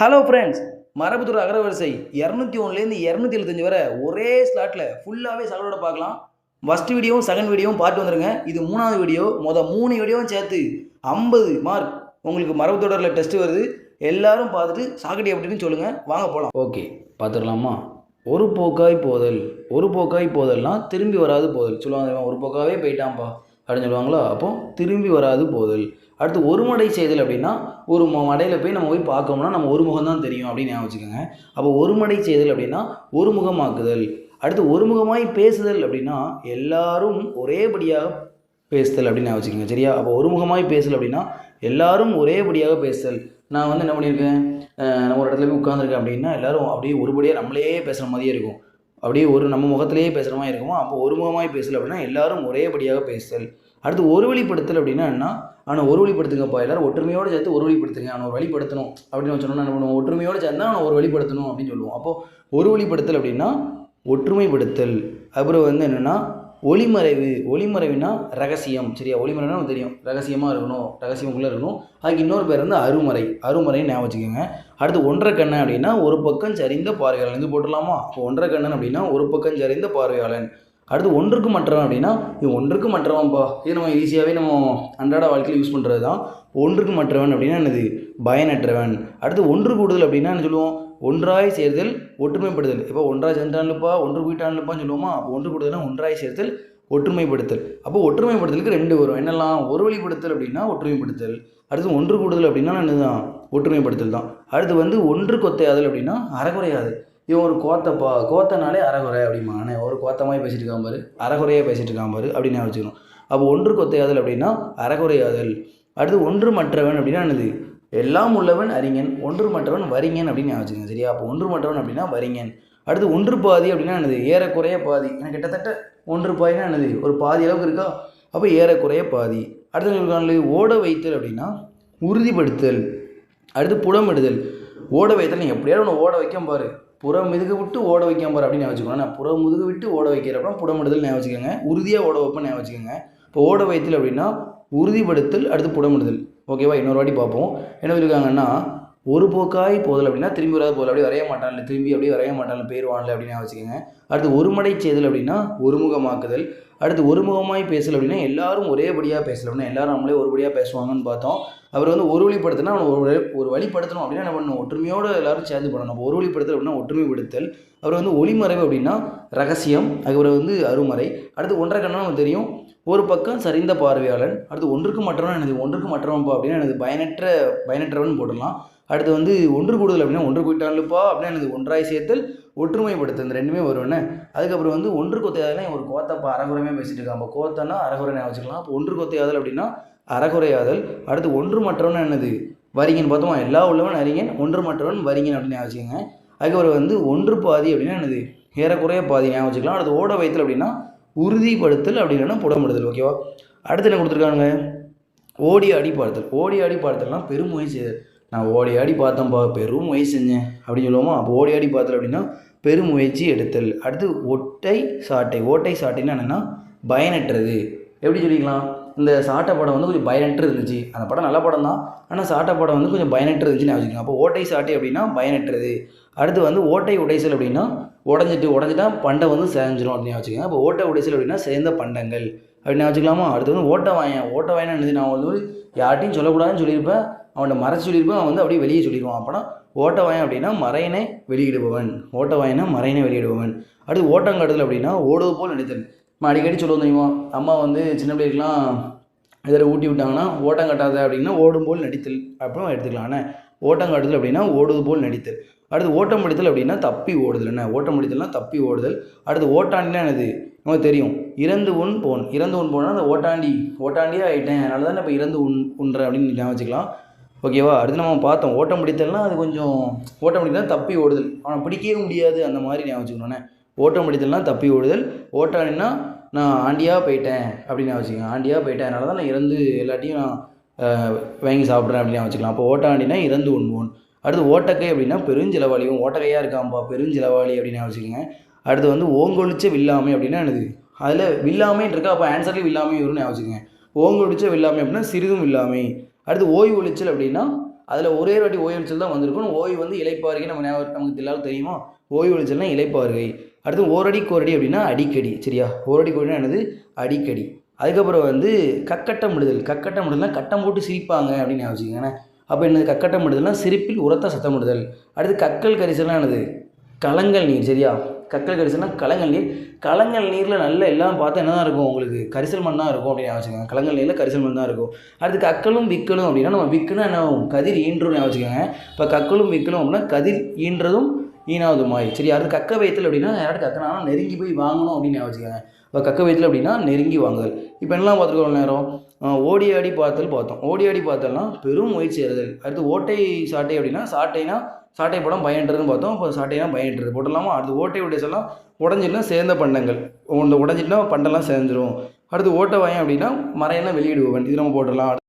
Hello friends மரபுத்துறை அகரவரிசை இரநூத்தி ஒன்றுலேருந்து இரநூத்தி எழுபத்தஞ்சு வரை ஒரே ஸ்லாட்டில் ஃபுல்லாகவே சகலோட பார்க்கலாம். ஃபஸ்ட் வீடியோவும் செகண்ட் வீடியோவும் பார்த்து வந்துருங்க. இது மூணாவது வீடியோ மொதல் மூணு வீடியோவும் சேர்த்து ஐம்பது மார்க் உங்களுக்கு மரபுத்தொடரில் டெஸ்ட் வருது. எல்லாரும் பார்த்துட்டு சாக்கடி அப்படின்னு சொல்லுங்கள் வாங்க போகலாம் ஓகே பார்த்துடலாமா? ஒரு போக்காய் போதல் ஒரு போக்காய் போதல்னால் திரும்பி வராது போதல். சொல்லுவாங்க ஒரு போக்காவே போயிட்டான்ப்பா அப்படின்னு சொல்லுவாங்களா? அப்போ திரும்பி வராது போதல். அடுத்து ஒரு மடை செய்தல் அப்படின்னா ஒரு மடையில் போய் நம்ம போய் பார்க்கோம்னா நம்ம ஒரு முகம் தான் தெரியும் அப்படின்னு ஞாபகம் வச்சுக்கோங்க. அப்போ ஒரு மடை செய்தல் அப்படின்னா ஒரு முகமாக்குதல். அடுத்து ஒரு முகமாய் பேசுதல் அப்படின்னா எல்லாரும் ஒரேபடியாக பேசுதல் அப்படின்னு ஞாபகம் வச்சுக்கோங்க சரியா? அப்போ ஒரு முகமாய் பேசுதல் அப்படின்னா எல்லாரும் ஒரேபடியாக பேசுதல். நான் வந்து என்ன பண்ணியிருக்கேன்? நம்ம ஒரு இடத்துல போய் உட்காந்துருக்கேன் அப்படின்னா எல்லாரும் அப்படியே ஒருபடியாக நம்மளே பேசுகிற மாதிரியே இருக்கும். அப்படியே ஒரு நம்ம முகத்திலேயே பேசுகிற மாதிரி இருக்குமோ? அப்போ ஒரு முகமாய் பேசல அப்படின்னா எல்லாரும் ஒரேபடியாக பேசுதல். அடுத்து ஒரு வழிப்படுத்தல் அப்படின்னா என்ன? ஆனால் ஒரு வழிப்படுத்துங்கப்பா எல்லாரும் ஒற்றுமையோடு சேர்த்து ஒரு வழிப்படுத்துங்க. ஆனால் ஒரு வழிப்படுத்தணும் அப்படின்னு சொன்னோம்னா என்ன பண்ணுவோம்? ஒற்றுமையோடு சேர்ந்தா நான் ஒரு வழிப்படுத்தணும் அப்படின்னு சொல்லுவோம். அப்போ ஒரு வழிப்படுத்தல் அப்படின்னா ஒற்றுமைப்படுத்தல். அப்புறம் வந்து என்னென்னா ஒளிமறைவு. ஒளிமறைவுனா ரகசியம். சரியா? ஒளிமறைவுனா நமக்கு தெரியும். ரகசியமாக இருக்கணும். ரகசியமுக்குள்ளே இருக்கணும். அதுக்கு இன்னொரு பேர் வந்து அருமறை. அருமறைன்னு ஞாபகம் வச்சுக்கோங்க. அடுத்து ஒன்றரை கண்ணன் அப்படின்னா ஒரு பக்கம் சரிந்த பார்வையாளன். இது போட்டுடலாமா? அப்போ ஒன்றரை கண்ணன் அப்படின்னா ஒரு பக்கம் சரிந்த பார்வையாளன். அடுத்து ஒன்றுக்கு மற்றவன் அப்படின்னா இது ஒன்றுக்கு மற்றவன்ப்பா இது நம்ம ஈஸியாகவே நம்ம அன்றாட வாழ்க்கையில் யூஸ் பண்ணுறது தான். ஒன்றுக்கு மற்றவன் அப்படின்னா என்னது? பயனற்றவன். அடுத்து ஒன்று கூடுதல் அப்படின்னா என்ன சொல்லுவோம்? ஒன்றாய் சேர்தல் ஒற்றுமைப்படுதல். இப்போ ஒன்றாய் சேர்ந்தான்லுப்பா ஒன்று கூட்டான்லுப்பான்னு சொல்லுவோமா? அப்போ ஒன்று கூடுதல்னா ஒன்றாய் சேர்த்தல் ஒற்றுமைப்படுத்தல். அப்போ ஒற்றுமைப்படுத்தலுக்கு ரெண்டு வரும். என்னெல்லாம்? ஒரு வழிப்படுத்தல் அப்படின்னா ஒற்றுமைப்படுத்தல். அடுத்து ஒன்று கூடுதல் அப்படின்னா என்னதுதான்? ஒற்றுமைப்படுத்தல் தான். அடுத்து வந்து ஒன்று கொத்தையாதல் அப்படின்னா அறகுறையாதல். இவன் ஒரு கோத்தப்பா கோத்தனாலே அறகுறை அப்படிமா அண்ணே ஒரு கோத்தமாய் பேசிகிட்டு இருக்கான் பாரு. அறகுறையாக பேசிகிட்டு இருக்கான் பாரு அப்படின்னு ஞாபகம் வச்சுக்கணும். அப்போ ஒன்று கொத்தையாதல் அப்படின்னா அறகுறையாதல் அடுத்து ஒன்று மற்றவன் அப்படின்னா என்னது? எல்லாம் உள்ளவன் அறிஞன். ஒன்று மற்றவன் வரிஞன் அப்படின்னு ஞாபகம் வச்சுக்கோங்க சரியா? அப்போ ஒன்று மற்றவன் அப்படின்னா வரிஞன் அடுத்து ஒன்று பாதி அப்படின்னா என்னது? ஏறக்குறைய பாதி. எனக்கு கிட்டத்தட்ட ஒன்று பாதினா என்னது? ஒரு பாதி அளவுக்கு இருக்கா? அப்போ ஏறக்குறைய பாதி. அடுத்து சொல்லுவாங்க ஓட வைத்தல் அப்படின்னா உறுதிப்படுத்தல். அடுத்து புடமிடுதல் ஓட வைத்தல் நீ எப்படியாவது ஒன்று ஓட வைக்க பாரு. புறம் முதுகு விட்டு ஓட வைக்க போகிற அப்படின்னு ஞாபகம் வச்சுக்கோங்க. நான் புறம் முதுகு விட்டு ஓட வைக்கிறப்ப புடமிடுதல் ஞாபகம் வச்சுக்கோங்க. உறுதியாக ஓட வைப்பேன் ஞாபகம் வச்சுக்கோங்க. இப்போ ஓட வைத்தல் அப்படின்னா உறுதிப்படுத்தல் அடுத்து புடமிடுதல் ஓகேவா? இன்னொரு வாட்டி பார்ப்போம். என்ன சொல்லியிருக்காங்கன்னா ஒரு போக்காய் போதல் அப்படின்னா திரும்பி வராது போதல். அப்படியே வரைய மாட்டான்ல திரும்பி அப்படியே வரைய மாட்டான்ல பேருவான்ல அப்படின்னு வச்சுக்கோங்க. அடுத்து ஒருமடை செய்தல் அப்படின்னா ஒருமுகமாக்குதல். அடுத்து ஒருமுகமாய் பேசல் அப்படின்னா எல்லாரும் ஒரேபடியாக பேசல அப்படின்னா எல்லாரும் நம்மளே ஒருபடியாக பேசுவாங்கன்னு பார்த்தோம். அவர் வந்து ஒரு வழிப்படுத்தினா அவனை ஒரு ஒரு வழிப்படுத்தணும் அப்படின்னா என்ன பண்ணணும்? ஒற்றுமையோடு எல்லாரும் சேர்ந்து பண்ணணும் ஒரு வழிப்படுத்தல் அப்படின்னா ஒற்றுமைப்படுத்தல். அவர் வந்து ஒளிமறைவு அப்படின்னா ரகசியம் அதுக்கப்புறம் வந்து அருமறை. அடுத்து ஒன்றரை கண்ணா நமக்கு தெரியும். ஒரு பக்கம் சரிந்த பார்வையாளன் அடுத்து ஒன்றுக்கு மற்றவன் எனது ஒன்றுக்கு மற்றவன்பா அப்படின்னா எனது பயனற்ற பயனற்றவன் போடலாம் அடுத்து வந்து ஒன்று கூடுதல் அப்படின்னா ஒன்று கூட்டாளுப்பா அப்படின்னா எனக்கு ஒன்றாய் சேர்த்தல் ஒற்றுமைப்படுத்தல். இந்த ரெண்டுமே வருவேன்னு அதுக்கப்புறம் வந்து ஒன்று கொத்தையாதல்னா ஒரு கோத்தப்பா அறகுறையுமே பேசிட்டு இருக்கான். அப்போ கோத்தன்னா அறகுறை நான் வச்சுக்கலாம். அப்போ ஒன்று கொத்தையாதல் அப்படின்னா அறகுறையாதல் அடுத்து ஒன்று மற்றவன் என்னது? வரிங்கன்னு பார்த்தோமா எல்லா உள்ளவன் அறிஞன் ஒன்று மற்றவன் வரிங்கன் அப்படின்னு ஞாபகம் வச்சுக்கோங்க. அதுக்கப்புறம் வந்து ஒன்று பாதி அப்படின்னா என்னது? ஏறக்குறைய பாதி ஞாபகம் வச்சுக்கலாம். அடுத்து ஓட வைத்தல் அப்படின்னா உறுதிப்படுத்தல் அப்படி இல்லைன்னா புடம்படுதல். ஓகேவா? அடுத்து என்ன கொடுத்துருக்காங்க ஓடி ஆடி பார்த்தல் ஓடி ஆடி பார்த்தல்னா பெரும் செய்தல். நான் ஓடி ஆடி பார்த்தேன்ப்பா பெரும் முயற்சி செஞ்சேன். அப்படின்னு சொல்லுவோமா? அப்போ ஓடி ஆடி பார்த்தல அப்படின்னா பெரும் முயற்சி எடுத்தல். அடுத்து ஒட்டை சாட்டை. ஓட்டை சாட்டைன்னா என்னென்னா பயனற்றது. எப்படி சொல்லிக்கலாம்? இந்த சாட்டை படம் வந்து கொஞ்சம் பயனற்று இருந்துச்சு. அந்த படம் நல்ல படம் தான். ஆனால் சாட்டை படம் வந்து கொஞ்சம் பயனற்று இருந்துச்சுன்னு வச்சுக்கோங்க அப்போ ஓட்டை சாட்டை அப்படின்னா பயனற்றது. அடுத்து வந்து ஓட்டை உடைசல் அப்படின்னா உடஞ்சிட்டு உடஞ்சிட்டா பண்டை வந்து சேர்ந்துரும் அப்படின்னு வச்சுக்கோங்க அப்போ ஓட்டை உடைசல் அப்படின்னா சேர்ந்த பண்டங்கள். அப்படின்னு வச்சுக்கலாமா அடுத்து வந்து ஓட்டை வாயன். ஓட்டை வாயன் என்னது? நான் வந்து யார்ட்டையும் சொல்லக்கூடாதுன்னு சொல்லியிருப்பேன். அவன்கிட்ட மறைச்சு சொல்லியிருப்பான் அவன் வந்து அப்படியே வெளியே சொல்லிடுவான். அப்போனா ஓட்டவாயன் அப்படின்னா மறையனை வெளியிடுபவன். ஓட்டவாயனா மறையனை வெளியிடுபவன். அடுத்து ஓட்டங்காடுதல் அப்படின்னா ஓடுவது போல் நடித்தல் நம்ம அடிக்கடி சொல்லுவோம் தெரியுமா? அம்மா வந்து சின்ன பிள்ளைகளுக்குலாம் இதில் ஊட்டி விட்டாங்கன்னா ஓட்டம் கட்டாத அப்படின்னா ஓடும் போல் நடித்தல். அப்புறம் எடுத்துக்கலாம். அண்ணே ஓட்டம் காட்டுதல் அப்படின்னா ஓடுவது போல் நடித்தல். அடுத்து ஓட்டம் அடித்தல் அப்படின்னா தப்பி ஓடுதல். என்ன ஓட்டம் அடித்தல்னா தப்பி ஓடுதல். அடுத்து ஓட்டாண்டினா என்னது? நமக்கு தெரியும். இறந்து உன் போன். இறந்து உன் போனால் அந்த ஓட்டாண்டி. ஓட்டாண்டியே ஆகிட்டேன் அதனால தான் இப்போ இறந்து உன் உன்ற அப்படின்னு ஞாபகம் வச்சுக்கலாம். ஓகேவா? அடுத்து நம்ம பார்த்தோம். ஓட்டம் முடித்தல்னால் அது கொஞ்சம் ஓட்டம் பிடித்தல்னா தப்பி ஓடுதல். அவனை பிடிக்கவே முடியாது. அந்த மாதிரி ஞாபகம் வச்சுக்கணுண்ணே ஓட்டம் பிடித்தல்னா தப்பி ஓடுதல். ஓட்டாண்டினா நான் ஆண்டியாக போயிட்டேன் அப்படின்னு வச்சுக்கோங்க ஆண்டியாக போயிட்டேன். அதனால தான் நான் இறந்து எல்லாத்தையும் நான் வாங்கி சாப்பிட்றேன் அப்படின்னு ஞாபகம் வச்சுக்கலாம் அப்போ ஓட்டாண்டினா இறந்து உண்போன். அடுத்து ஓட்டக்கை அப்படின்னா பெருஞ்சிலவாளியும் ஓட்டக்கையாக இருக்காம்பா பெருஞ்சிலவாளி அப்படின்னு வச்சுக்கோங்க அடுத்து வந்து ஓங்கொழிச்ச வில்லாமை அப்படின்னா என்னது? அதில் வில்லாமைன்னு இருக்கா? அப்போ ஆன்சர்லேயும் வில்லாமையும் வரும்னு நான் வச்சுக்கோங்க ஓங்கொழிச்ச வில்லாமை அப்படின்னா சிறிதும் வில்லாமை. அடுத்து ஓய்வு ஒழிச்சல் அப்படின்னா அதில் ஒரே ஒரு வாட்டி ஓய்வு ஒழிச்சல் தான் வந்திருக்கும். ஓய்வு வந்து இலைப்பாருகை நம்ம ஞாபகம் நமக்கு எல்லாரும் தெரியுமா? ஓய்வு ஒழிச்சல்னா இலைப்பாருகை. அடுத்து ஓரடி கோரடி அப்படின்னா அடிக்கடி சரியா? ஓரடி கோரடினா என்னது? அடிக்கடி. அதுக்கப்புறம் வந்து கக்கட்டம் விடுதல். கக்கட்டம் கக்கட்டமிடுதல்னா கட்டம் போட்டு சிரிப்பாங்க அப்படின்னு ஞாபகம் அப்போ என்னது? கக்கட்டம் கக்கட்டமிடுதல்னா சிரிப்பில் உரத்த சத்தமிடுதல் அடுத்து கக்கல் கரிசல்னா என்னது? கலங்கல் நீர் சரியா? கக்கல் கரிசல்னா கலங்கல் நீர். கலங்கல் நீரில் நல்ல எல்லாம் பார்த்தா என்ன தான் இருக்கும்? உங்களுக்கு கரிசல் மண் தான் இருக்கும் அப்படின்னு வச்சுக்கோங்க. கலங்கல் நீரில் கரிசல் மண் தான் இருக்கும். அடுத்து கக்கலும் விக்கலும் அப்படின்னா நம்ம விற்கணும் என்ன ஆகும்? கதிர் ஈன்றும் வச்சுக்கோங்க. இப்போ கக்கலும் விக்கலும் அப்படின்னா கதிர் ஈன்றதும் ஈனாவதுமாய் சரி அடுத்து கக்க வயத்தில் அப்படின்னா யாராவது கக்கனா நெருங்கி போய் வாங்கணும் அப்படின்னு வச்சுக்கோங்க. இப்போ கக்க வயத்தில் அப்படின்னா நெருங்கி வாங்குதல். இப்போ என்னலாம் பார்த்துருக்கோம் நேரம்? ஓடி ஆடி பார்த்தல் பார்த்தோம். ஓடி ஆடி பார்த்தல்னா பெரும் முயற்சி ஏறுதல் அடுத்து ஓட்டை சாட்டை அப்படின்னா சாட்டைனா சாட்டை படம் பயன்றதுன்னு பார்த்தோம். இப்போ சாட்டைனா பயன்றது போட்டலாமா அடுத்து ஓட்டை உடைய சொல்லலாம் உடஞ்சிட்டுனா சேர்ந்த பண்டங்கள். இந்த உடஞ்சிட்டுனா பண்டெல்லாம் சேர்ந்துரும். அடுத்து ஓட்டை வாயம் அப்படின்னா மறையெல்லாம் வெளியிடுவன் இது நம்ம போட்டுடலாம்.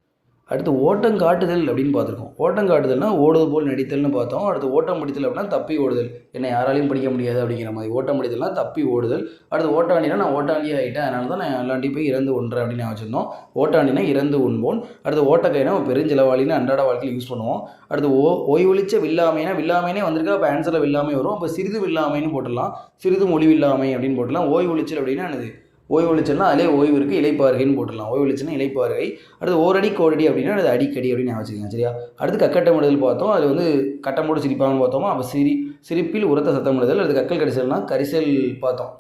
அடுத்து ஓட்டம் காட்டுதல் அப்படின்னு பார்த்துருக்கோம். ஓட்டம் காட்டுதல்னால் ஓடுவது போல் நடித்தல்னு பார்த்தோம். அடுத்து ஓட்டம் முடித்தல் அப்படின்னா தப்பி ஓடுதல். என்னை யாராலையும் படிக்க முடியாது அப்படிங்கிற மாதிரி. ஓட்டம் முடித்தல்னா தப்பி ஓடுதல். அடுத்து ஓட்டாண்டினா நான் ஓட்டாண்டி ஆகிட்டேன் அதனால தான் நான் எல்லாண்டி போய் இறந்து ஒன்றேன் அப்படின்னு வச்சுருந்தோம். ஓட்டாண்டினா இறந்து உண்போன் அடுத்து ஓட்டக்கைனா பெருஞ்செலவாளின்னு அன்றாட வாழ்க்கையில் யூஸ் பண்ணுவோம். அடுத்து ஓ ஓய்வொழிச்ச வில்லாமைனா வில்லாமைனே வந்திருக்கா அப்போ ஆன்சரில் வில்லாமை வரும். அப்போ சிறிது வில்லாமைன்னு போட்டுடலாம். சிறிது மொழி வில்லாமை அப்படின்னு போட்டுடலாம். ஓய்வொழிச்சல் அப்படின்னா என்னது? ஓய்வொழிச்சல்னா அதிலே ஓய்வு இருக்குது இலைப்பார்கைன்னு போட்டுடலாம். ஓய்வொழிச்சல்னா இலைப்பார்கை அடுத்து ஓரடி கோடடி அப்படின்னா அது அடிக்கடி அப்படின்னு வச்சுக்கோங்க சரியா? அடுத்து கக்கட்டமிடுதல் பார்த்தோம் அது வந்து கட்டமோடு சிரிப்பாங்கன்னு பார்த்தோமா? அப்போ சிரி சிரிப்பில் உரத்த சத்தமிடுதல் அடுத்து கக்கல் கரிசல்னா கரிசல் பார்த்தோம்.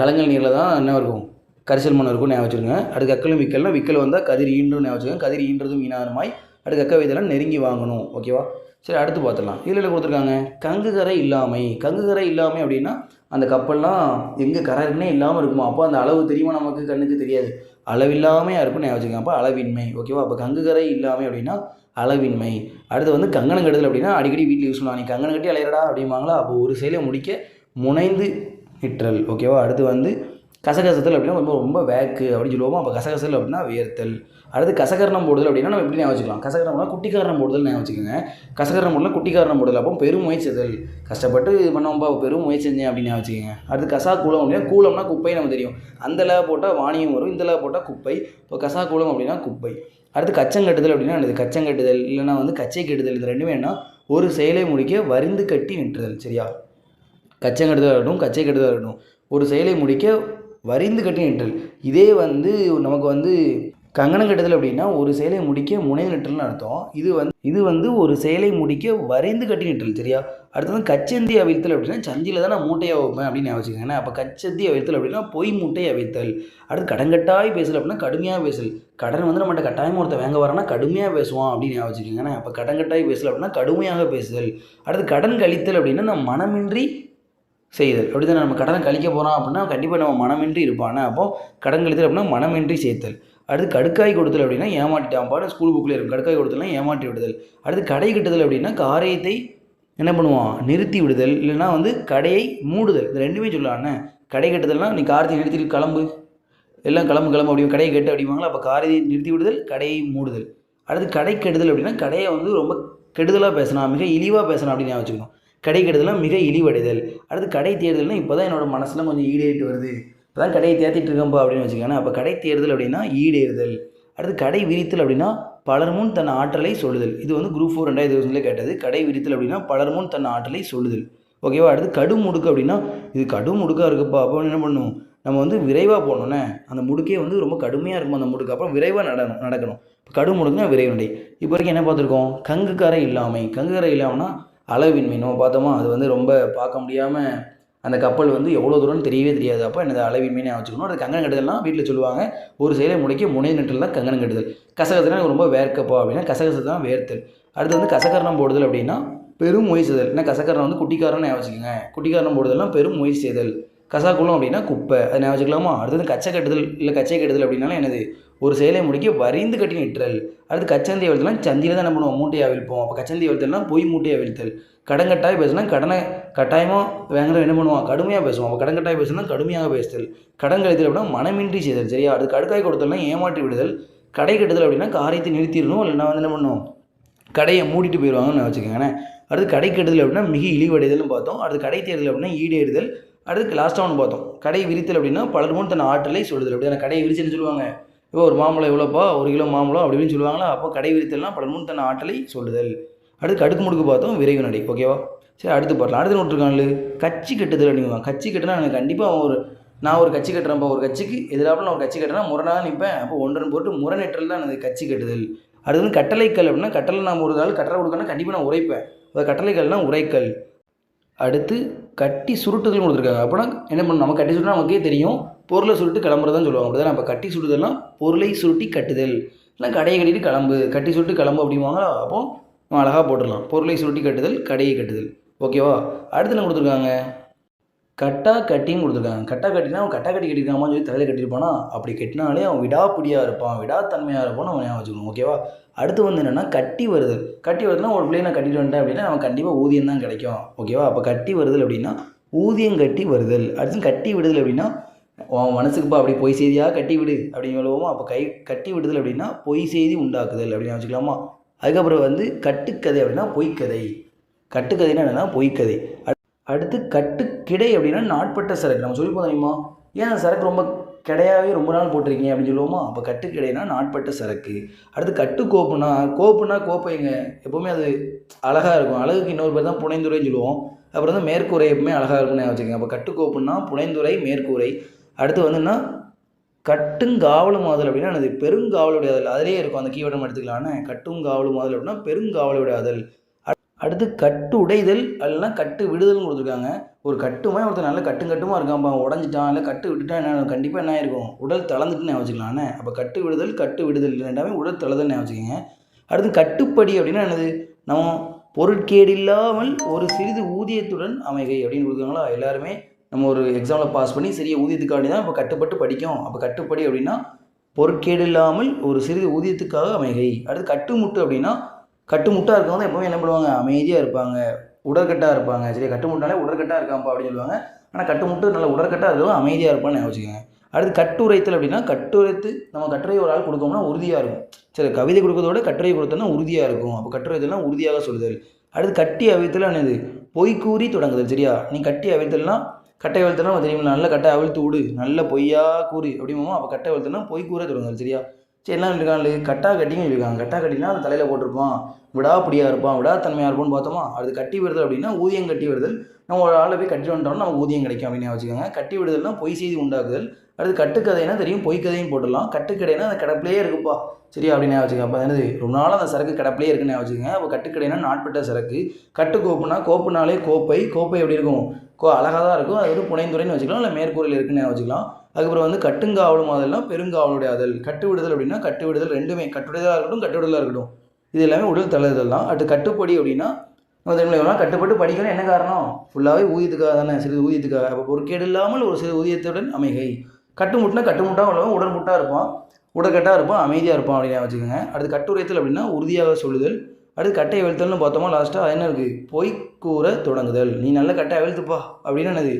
கலங்கல் நீரில் தான் என்ன இருக்கும்? கரிசல் மண் இருக்கும் ஞாபகம் வச்சுருங்க அடுத்து கக்கலும் விக்கல்னா விக்கல் வந்தால் கதிர் ஈன்றும் ஞாபகம் வச்சுக்கோங்க. கதிர் ஈன்றதும் ஈனாருமாய் அடுத்து கக்க வைத்தலாம் நெருங்கி வாங்கணும் ஓகேவா சரி அடுத்து பார்த்துடலாம். இதில் என்ன கொடுத்துருக்காங்க? கங்கு கரை இல்லாமை. கங்கு கரை இல்லாமை அப்படின்னா அந்த கப்பல்லாம் எங்கே கரை இருக்குன்னே இல்லாமல் இருக்குமா? அப்போ அந்த அளவு தெரியுமா நமக்கு? கண்ணுக்கு தெரியாது. அளவில்லாமையாக இருக்கும் ஞாபகம் வச்சுக்கோங்க அப்போ அளவின்மை ஓகேவா அப்போ கங்கு கரை இல்லாமை அப்படின்னா அளவின்மை. அடுத்து வந்து கங்கணம் கட்டுதல் அப்படின்னா அடிக்கடி வீட்டில் யூஸ் பண்ணுவாங்க. நீ கங்கணம் கட்டி அலையிறடா அப்படிம்பாங்களா? அப்போ ஒரு செயலை முடிக்க முனைந்து நிற்றல் ஓகேவா அடுத்து வந்து கசகசத்தல் அப்படின்னா ரொம்ப ரொம்ப வேக்கு அப்படின்னு சொல்லுவோம் அப்போ கசகசல் அப்படின்னா வியர்த்தல். அடுத்து கசகரணம் போடுதல் அப்படின்னா நம்ம எப்படி ஞாபகம் வச்சுக்கலாம்? கசகரணம்னா குட்டிக்காரணம் போடுதல் ஞாபகம் வச்சுக்கோங்க. கசகரணம் போடலாம் குட்டிக்காரணம் போடுதல். அப்போ பெரும் முயற்சிதல் கஷ்டப்பட்டு இது பண்ணோம்பா பெரும் முயற்சி செஞ்சேன் அப்படின்னு ஞாபகம் வச்சுக்கோங்க. அடுத்து கசா கூலம் அப்படின்னா கூலம்னா குப்பை நம்ம தெரியும். அந்த ல போட்டால் வாணியம் வரும் இந்த ல போட்டால் குப்பை. இப்போ கசா கூலம் அப்படின்னா குப்பை. அடுத்து கச்சங்கட்டுதல் அப்படின்னா என்னது? கச்சங்கட்டுதல் இல்லைன்னா வந்து கச்சை கெடுதல் இது ரெண்டுமே என்ன ஒரு செயலை முடிக்க வரிந்து கட்டி நின்றுதல் சரியா? கச்சங்கட்டுதல் இருக்கட்டும் கச்சை கட்டுதல் இருக்கட்டும் ஒரு செயலை முடிக்க வரிந்து கட்டி நிற்றல் இதே வந்து நமக்கு வந்து கங்கணம் கட்டுதல் அப்படின்னா ஒரு செயலை முடிக்க முனை நிற்றல்னு அர்த்தம். இது வந்து இது வந்து ஒரு செயலை முடிக்க வரைந்து கட்டி நிற்றல் சரியா? அடுத்து வந்து கச்சந்தி அவிழ்த்தல் அப்படின்னா சந்தியில் தான் நான் மூட்டையாக வைப்பேன் அப்படின்னு யோசிக்கிறேன் ஏன்னா அப்போ கச்சந்தி அவிழ்த்தல் அப்படின்னா பொய் மூட்டை அவிழ்த்தல். அடுத்து கடன்கட்டாய் பேசல் அப்படின்னா கடுமையாக பேசல். கடன் வந்து நம்மகிட்ட கட்டாயம் ஒருத்தன் வாங்க வரானா கடுமையாக பேசுவான் அப்படின்னு ஞாபகம் வச்சுக்கோங்க அப்போ கடன்கட்டாய் பேசல் அப்படின்னா கடுமையாக பேசுதல். அடுத்து கடன் கழித்தல் அப்படின்னா நான் மனமின்றி செய்தல். அப்படி தான் நம்ம கடனை கழிக்க போகிறோம் அப்படின்னா கண்டிப்பாக நம்ம மனமின்றி இருப்பானே அப்போது கடன் கழித்தல் அப்படின்னா மனமின்றி சேர்த்தல். அடுத்து கடுக்காய் கொடுத்தல் அப்படின்னா ஏமாட்டிட்டான்ப்பான்னு ஸ்கூல் புக்கில் இருக்கும். கடுக்காய் கொடுத்தலாம் ஏமாற்றி விடுதல். அடுத்து கடை கட்டுதல் அப்படின்னா காரியத்தை என்ன பண்ணுவான்? நிறுத்தி விடுதல். இல்லைன்னா வந்து கடையை மூடுதல். இது ரெண்டுமே சொல்லலாம்ண்ணே கடை கட்டுதல்னா நீ காரத்தை நிறுத்திட்டு கிளம்பு. எல்லாம் கிளம்பு கிளம்பு அப்படி கடையை கெட்டு அப்படிம்பாங்களா? அப்போ காரையை நிறுத்தி விடுதல் கடையை மூடுதல். அடுத்து கடை கெடுதல் அப்படின்னா கடையை வந்து ரொம்ப கெடுதலாக பேசணும் மிக இழிவாக பேசணும் அப்படின்னு நான் வச்சுக்கணும். கடை மிக இழிவடைதல். அடுத்து கடை தேர்தல்னால் இப்போ தான் என்னோட மனசில் கொஞ்சம் ஈடேறிட்டு வருது. இப்போ தான் கடையை தேர்த்திட்டு இருக்கேன்ப்பா அப்படின்னு வச்சுக்கோங்க அப்போ கடை தேர்தல் அப்படின்னா ஈடேறுதல். அடுத்து கடை விரித்தல் அப்படின்னா பலர் முன் தன் ஆற்றலை சொல்லுதல். இது வந்து குரூப் ஃபோர் ரெண்டாயிரத்தி இருபதுல கேட்டது. கடை விரித்தல் அப்படின்னா பலர் முன் தன் ஆற்றலை சொல்லுதல். ஓகேவா அடுத்து கடும் முடுக்கு அப்படின்னா இது கடும் முடுக்காக இருக்குப்பா. அப்போ என்ன பண்ணணும் நம்ம வந்து விரைவாக போனோன்னே அந்த முடுக்கே வந்து ரொம்ப கடுமையாக இருக்கும் அந்த முடுக்கு? அப்புறம் விரைவாக நடணும் நடக்கணும். இப்போ கடும் முடுக்குன்னா விரைவு நடை. இப்போ வரைக்கும் என்ன பார்த்துருக்கோம்? கங்குக்கரை இல்லாமை. கங்குக்கரை இல்லாமல்னா அளவின்மை நம்ம பார்த்தோமா அது வந்து ரொம்ப பார்க்க முடியாமல் அந்த கப்பல் வந்து எவ்வளோ தூரம்னு தெரியவே தெரியாது. அப்போ எனக்கு அளவின்மை நான் வச்சுக்கணும். அது கங்கணம் கட்டுதல்னால் வீட்டில் சொல்லுவாங்க. ஒரு செயலை முடிக்க முனை நெட்டில் தான் கங்கணம் கட்டுதல். கசகசனா எனக்கு ரொம்ப வேர்க்கப்பா அப்படின்னா கசகசை தான் வேர்த்தல். அடுத்து வந்து கசகரணம் போடுதல் அப்படின்னா பெரும் முயற்சி செய்தல். என்ன கசக்கரணம் வந்து குட்டிக்காரன் ஞாபகம் வச்சுக்கோங்க. குட்டிக்காரணம் போடுதல்னா பெரும் முயற்சி செய்தல். கசாக்குளம் அப்படின்னா குப்பை. அதை ஞாபகம் வச்சுக்கலாமா? அடுத்தது கச்சை கட்டுதல் இல்லை கச்சை கட்டுதல் அப்படின்னாலும் என்னது? ஒரு செயலை முடிக்க வரிந்து கட்டி நிற்றல் அடுத்து கச்சந்தி அவிழ்த்தலாம் சந்தியில் தான் என்ன பண்ணுவோம்? மூட்டையை அவிழ்ப்போம். அப்போ கச்சந்தி அவிழ்த்தல்னா பொய் மூட்டையை அவிழ்த்தல். கடன் கட்டாய பேசினா கடனை கட்டாயமாக வாங்குறவன் என்ன பண்ணுவான்? கடுமையாக பேசுவோம் அப்போ கடன் கட்டாய பேசுனா கடுமையாக பேசுதல். கடன் கழித்தல் அப்படின்னா மனமின்றி செய்தல். சரியா? அடுத்து கடுக்காய் கொடுத்தல்னா ஏமாற்றி விடுதல். கடை கட்டுதல் அப்படின்னா காரியத்தை நிறுத்திடணும். இல்லைன்னா வந்து என்ன பண்ணுவோம்? கடையை மூடிட்டு போயிடுவாங்கன்னு வச்சுக்கோங்களேன். அடுத்து கடை கெடுதல் அப்படின்னா மிக இழிவடைதல்னு பார்த்தோம். அடுத்து கடை தேர்தல் அப்படின்னா ஈடேறுதல். அடுத்து லாஸ்ட்டாக ஒன்று பார்த்தோம். கடை விரித்தல் அப்படின்னா பலர் முன் தன் ஆற்றலை சொல்லுதல். அப்படி கடையை விரிச்சுன்னு சொல்லுவாங்க? இப்போ ஒரு மாம்பழம் எவ்வளோப்பா? ஒரு கிலோ மாம்பழம் அப்படி இப்படின்னு சொல்லுவாங்களா? அப்போ கடை விரித்தல்னா பல முன் தன் ஆற்றலை சொல்லுதல். அடுத்து அடுக்கு முடுக்கு பார்த்தோம் விரைவு நடை. ஓகேவா சரி அடுத்து பார்க்கலாம். அடுத்து நோட்டிருக்காங்களு கட்சி கட்டுதல் அப்படிங்குவாங்க கட்சி கட்டுனா எனக்கு கண்டிப்பாக ஒரு நான் ஒரு கட்சி கட்டுறேன்ப்பா. ஒரு கட்சிக்கு எதிராக நான் ஒரு கட்சி கட்டுறேன் முரணாக நிற்பேன். அப்போ ஒன்றன் போட்டு முரணேற்றல் தான் எனக்கு கட்சி கட்டுதல். அடுத்து வந்து கட்டளைக்கல் அப்படின்னா கட்டளை நான் ஒரு கட்டளை கொடுக்கணும் கண்டிப்பாக நான் உரைப்பேன். இப்போ கட்டளைக்கல்னால் உரைக்கல். அடுத்து கட்டி சுருட்டுதல் கொடுத்துருக்காங்க. அப்படின்னா என்ன பண்ணணும்? நம்ம கட்டி சுருட்டுனா நமக்கே தெரியும். பொருளை சுருட்டு கிளம்புறதான் சொல்லுவாங்க. அப்படிதான் நம்ம கட்டி சுடுதெல்லாம் பொருளை சுருட்டி கட்டுதல். இல்லை கடையை கட்டிட்டு கிளம்பு. கட்டி சுருட்டு கிளம்பு அப்படிங்குவாங்களா அப்போ அழகாக போட்டுடலாம். பொருளை சுருட்டி கட்டுதல் கடையை கட்டுதல். ஓகேவா? அடுத்து என்ன கொடுத்துருக்காங்க? கட்டா கட்டின்னு கொடுத்துருக்காங்க. கட்டா கட்டினா அவன் கட்டா கட்டி கட்டிருக்காமான்னு சொல்லி தலையில் கட்டியிருப்பானா? அப்படி கட்டினாலே அவன் விடாப்பிடியாக இருப்பான். விடாத்தன்மையாக இருப்பான்னு அவன் ஞாபகம் வச்சுக்கணும். ஓகேவா? அடுத்து வந்து என்னென்னா கட்டி வருதல். கட்டி வருதுன்னா ஒரு பிள்ளையை நான் கட்டிட்டு வந்துட்டேன் அப்படின்னா அவன் கண்டிப்பாக ஊதியம் தான் கிடைக்கும். ஓகேவா? அப்போ கட்டி வருதல் அப்படின்னா ஊதியம் கட்டி வருதல். அடுத்து கட்டி விடுதல் அப்படின்னா உன் மனசுக்குப்பா அப்படி பொய் செய்தியாக கட்டி விடு. அப்படின்னு சொல்லுவோமா? அப்போ கை கட்டி விடுதல் அப்படின்னா பொய் செய்தி உண்டாக்குதல் அப்படின்னு வச்சுக்கலாமா? அதுக்கப்புறம் வந்து கட்டுக்கதை அப்படின்னா பொய்க்கதை. கட்டுக்கதைன்னா என்னென்னா பொய்க்கதை. அடுத்து கட்டுக்கிடை அப்படின்னா நாட்பட்ட சரக்கு. நம்ம சொல்லி தெரியுமா? ஏன் அந்த சரக்கு ரொம்ப கிடையாவே ரொம்ப நாள் போட்டிருக்கீங்க அப்படின்னு சொல்லுவோமா? அப்போ கட்டுக்கிடைனா நாட்பட்ட சரக்கு. அடுத்து கட்டு கோப்புனா கோப்புனா கோப்பைங்க எப்போவுமே அது அழகாக இருக்கும். அழகுக்கு இன்னொரு பேர் தான் புனைந்துரைன்னு சொல்லுவோம். அப்புறம் வந்து மேற்கூரை எப்பவுமே அழகாக இருக்கும்னு வச்சுக்கோங்க அப்போ கட்டுக்கோப்புனா புனைந்துரை மேற்கூரை. அடுத்து வந்துன்னா கட்டுங்காவலும் மாதல் அப்படின்னா அது பெருங்காவலுடையாதல் அதிலே. இருக்கும். அந்த கீவேர்டை நம்ம எடுத்துக்கலான்னு மாதல் அப்படின்னா பெருங்காவலுடைய அதல். அடுத்து கட்டு உடைதல் அல்லனா கட்டு விடுதல்னு கொடுத்துருக்காங்க. ஒரு கட்டுமே ஒருத்தர் நல்ல கட்டு கட்டுமா இருக்கான் உடஞ்சிட்டான். இல்லை கட்டு விட்டுட்டா என்ன? கண்டிப்பாக என்ன ஆயிருக்கும்? உடல் தளர்ந்துட்டுன்னு வச்சுக்கலாம்னே அப்போ கட்டு விடுதல் கட்டு விடுதல். ரெண்டாமே உடல் தளர்தல் வச்சுக்கோங்க அடுத்து கட்டுப்படி அப்படின்னா என்னது? நம்ம பொருட்கேடில்லாமல் ஒரு சிறிது ஊதியத்துடன் அமைகை அப்படின்னு கொடுக்குறாங்களா? எல்லாருமே நம்ம ஒரு எக்ஸாமில் பாஸ் பண்ணி சிறிய ஊதியத்துக்காண்டி தான் இப்போ கட்டுப்பட்டு படிக்கும் அப்போ கட்டுப்படி அப்படின்னா பொருட்கேடு இல்லாமல் ஒரு சிறிது ஊதியத்துக்காக அமைகை. அடுத்து கட்டுமுட்டு அப்படின்னா கட்டுமுட்டாக இருக்கவங்க எப்பவுமே என்ன பண்ணுவாங்க? அமைதியாக இருப்பாங்க. உடற்கட்டாக இருப்பாங்க. சரி கட்டுமுட்டாலே உடற்கட்டாக இருக்கான்ப்பா அப்படின்னு சொல்லுவாங்க. ஆனால் கட்டுமுட்டு நல்ல உடற்கட்டாக இருக்கவங்க அமைதியாக இருப்பான்னு ஞாபகம் வச்சுக்கோங்க அடுத்து கட்டுரைத்தல் அப்படின்னா கட்டுரைத்து நம்ம கட்டுரை ஒரு ஆள் கொடுக்கோம்னா உறுதியாக இருக்கும். சரி கவிதை கொடுக்கறதோட கட்டுரை கொடுத்தோம்னா உறுதியாக இருக்கும். அப்போ கட்டுரைத்தல்னா உறுதியாக சொல்லுதல். அடுத்து கட்டி அவித்தல் என்னது? பொய் கூறி தொடங்குதல். சரியா? நீ கட்டி அவித்தல்னா கட்டை அவிழ்த்தல்னா தெரியுமா நல்ல கட்டை அவிழ்த்து விடு நல்ல பொய்யா கூறு அப்படிமோ அப்போ கட்டை அவிழ்த்தல்னா பொய் கூற தொடங்குதல் சரியா? சரி எல்லாம் இருக்காங்க கட்டா கட்டியும் இருக்காங்க கட்டா கட்டினா அந்த தலையில் போட்டிருப்பான். விடாப்பிடியாக இருப்பான் விடாத்தன்மையாக இருப்பான்னு பார்த்தோமா? அது கட்டி விடுதல் அப்படின்னா ஊதியம் கட்டி விடுதல். நம்ம ஒரு ஆளை போய் கட்டி வந்துட்டோம்னா நமக்கு ஊதியம் கிடைக்கும் அப்படின்னு வச்சுக்கோங்க. கட்டி விடுதல்னா பொய் செய்தி உண்டாக்குதல். அடுத்து கட்டுக்கதைனா தெரியும் பொய் கதையும் போட்டுடலாம். கட்டுக்கடைனா அந்த கிடப்பிலே இருக்குப்பா சரியா அப்படின்னு வச்சுக்கோங்க. அப்போ என்னது? ரொம்ப நாள் அந்த சரக்கு கிடப்பிலே இருக்குன்னு வச்சுக்கோங்க. அப்போ கட்டுக்கடைனா நாட்பட்ட சரக்கு. கட்டுக்கோப்புனா கோப்புனாலே கோப்பை. கோப்பை எப்படி இருக்கும்? கோ அழகாக தான் இருக்கும். அது வந்து புனைந்துரைன்னு வச்சுக்கலாம். இல்லை மேற்கூரையில் இருக்குன்னு வச்சுக்கலாம். அதுக்கப்புறம் வந்து கட்டுங்காவலும் அதெல்லாம் பெருங்காவலுடைய அதல். கட்டு விடுதல் அப்படின்னா கட்டு விடுதல் ரெண்டுமே. கட்டுடையதாக இருக்கட்டும் கட்டுவிடுதலாக இருக்கட்டும். இது எல்லாமே உடல் தளர்தல் தான். அடுத்து கட்டுப்படி அப்படின்னா நம்ம கட்டுப்பட்டு படிக்கணும் என்ன காரணம்? ஃபுல்லாகவே ஊதியத்துக்காக தானே சிறிது ஊதியத்துக்காக. அப்போ பொருட்கேடு இல்லாமல் ஒரு சிறு ஊதியத்துடன் அமைகை. கட்டுமுட்டுனா கட்டுமுட்டா உள்ளவன் உடன்முட்டாக இருப்பான். உடற்கட்டாக இருப்பான் அமைதியாக இருப்பான் அப்படின்னு வச்சுக்கோங்க. அடுத்து கட்டுரைத்தல் அப்படின்னா உறுதியாக சொல்லுதல். அடுத்து கட்டை அவிழ்த்தல்னு பார்த்தோமா லாஸ்ட்டாக என்ன இருக்குது பொய் கூற தொடங்குதல். நீ நல்ல கட்டை அவிழ்த்துப்பா அப்படின்னு என்னது?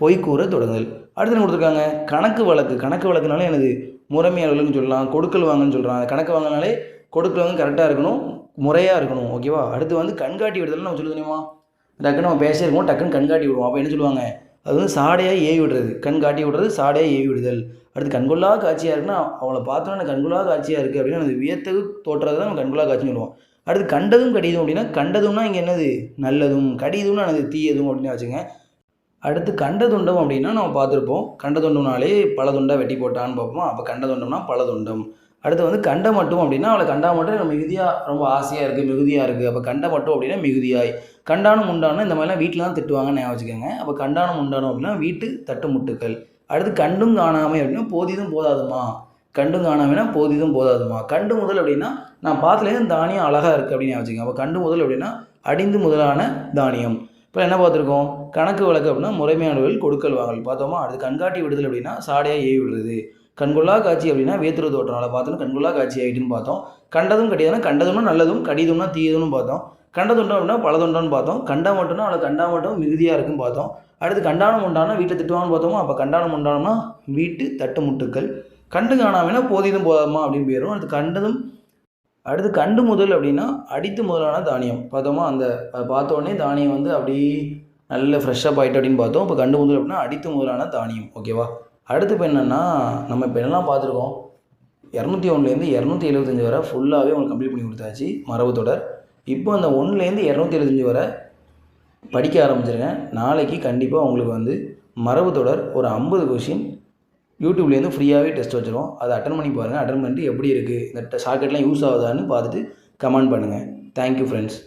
பொய் கூற தொடங்குதல். அடுத்து என்ன கொடுத்துருக்காங்க? கணக்கு வழக்கு. கணக்கு வழக்குனாலே என்னது? முறைமையாளர்கள்னு சொல்லலாம் கொடுக்கல் வாங்கன்னு சொல்கிறாங்க கணக்கு வாங்கினாலே கொடுக்கல் வாங்க கரெக்டாக இருக்கணும் முறையாக இருக்கணும் ஓகேவா அடுத்து வந்து கண்காட்டி விடுதல் நம்ம சொல்ல தெரியுமா? டக்குன்னு நம்ம பேசியிருக்கோம் டக்குன்னு கண்காட்டி விடுவோம். அப்போ என்ன சொல்லுவாங்க? அது வந்து சாடையாக ஏவி விடுறது. கண் காட்டி விடுறது சாடையாக ஏவி விடுதல். அடுத்து கண்கொள்ளா காட்சியாக இருக்குன்னா அவங்கள பார்த்தோன்னா கண்கொள்ளா காட்சியாக இருக்குது அப்படின்னு அது வியத்தகு தோற்றுறது தான் நம்ம கண்கொள்ளா காட்சின்னு சொல்லுவோம். அடுத்து கண்டதும் கடிதும் அப்படின்னா கண்டதும்னா இங்கே என்னது? நல்லதும். கடிதும்னா என்னது? தீயதும் அப்படின்னு வச்சுங்க அடுத்து கண்டதுண்டம் அப்படின்னா நம்ம பார்த்துருப்போம். கண்டதுண்டம்னாலே பல துண்டா வெட்டி போட்டான்னு பார்ப்போம். அப்போ கண்டதுண்டம்னா பல துண்டம். அடுத்து வந்து கண்ட மட்டும் அப்படின்னா அவளை கண்டா மட்டும் மிகுதியாக ரொம்ப ஆசையாக இருக்குது மிகுதியாக இருக்குது அப்போ கண்ட மட்டும் அப்படின்னா மிகுதியாய். கண்டானம் உண்டானும் இந்த மாதிரிலாம் வீட்டில் தான் திட்டுவாங்கன்னு ஞாபகம் வச்சுக்கோங்க. அப்போ கண்டானம் உண்டானும் அப்படின்னா வீட்டு தட்டு முட்டுக்கள் அடுத்து கண்டும் காணாமை அப்படின்னா போதிதும் போதாதுமா? கண்டும் காணாமைனா போதிதும் போதாதுமா. கண்டு முதல் அப்படின்னா நான் பார்த்தலேருந்து தானியம் அழகாக இருக்குது அப்படின்னு வச்சுக்கோங்க. அப்போ கண்டு முதல் அப்படின்னா அடிந்து முதலான தானியம். இப்போ என்ன பார்த்துருக்கோம்? கணக்கு வழக்கு அப்படின்னா முறைமையானவர்கள் கொடுக்கல் வாங்கல். பார்த்தோமா? அடுத்து கண்காட்டி விடுதல் அப்படின்னா சாடையாக ஏவி விடுறது. கண்கொள்ளா காட்சி அப்படின்னா வேத்துரு தோற்றனால பார்த்தோம் கண்கொள்ளா காட்சி ஆகிட்டுன்னு பார்த்தோம். கண்டதும் கடிதானா கண்டதும்னா நல்லதும் கடிதம்னா தீயதும்னு பார்த்தோம். கண்டதுண்டம் அப்படின்னா பலதுண்டம்னு பார்த்தோம். கண்டா மட்டும்னா அவளை கண்டா மட்டும் மிகுதியாக இருக்குன்னு பார்த்தோம். அடுத்து கண்டானம் உண்டானா வீட்டில் திட்டுவான்னு பார்த்தோமா? அப்போ கண்டானம் உண்டானம்னா வீட்டு தட்டு முட்டுக்கள் கண்டு காணாமனா போதிதும் போதாமா அப்படின்னு போயிடும் அடுத்து கண்டதும் அடுத்து கண்டு முதல் அப்படின்னா அடித்து முதலான தானியம். பார்த்தோமா அந்த பார்த்தோடனே தானியம் வந்து அப்படியே நல்ல ஃப்ரெஷ்ஷப் ஆகிட்டு அப்படின்னு பார்த்தோம். இப்போ கண்டு முதல் அப்படின்னா அடித்து முதலான தானியம். ஓகேவா அடுத்து இப்போ என்னென்னா நம்ம இப்போ என்னெல்லாம் பார்த்துருக்கோம்? இரநூத்தி ஒன்றுலேருந்து இரநூத்தி எழுபத்தஞ்சு வரை ஃபுல்லாகவே உங்களுக்கு கம்ப்ளீட் பண்ணி கொடுத்தாச்சு மரபு தொடர். இப்போ அந்த ஒன்றுலேருந்து இரநூத்தி எழுபத்தஞ்சு வரை படிக்க ஆரம்பிச்சிருங்க. நாளைக்கு கண்டிப்பாக உங்களுக்கு வந்து மரபு தொடர் ஒரு ஐம்பது கொஷின் யூடியூப்லேருந்து ஃப்ரீயாகவே டெஸ்ட் வச்சுருவோம். அதை அட்டன் பண்ணி பாருங்கள் அட்டன் பண்ணிட்டு எப்படி இருக்குது இந்த ஷார்ட்கட்லாம் யூஸ் ஆகுதான்னு பார்த்துட்டு கமெண்ட் பண்ணுங்கள் தேங்க்யூ ஃப்ரெண்ட்ஸ்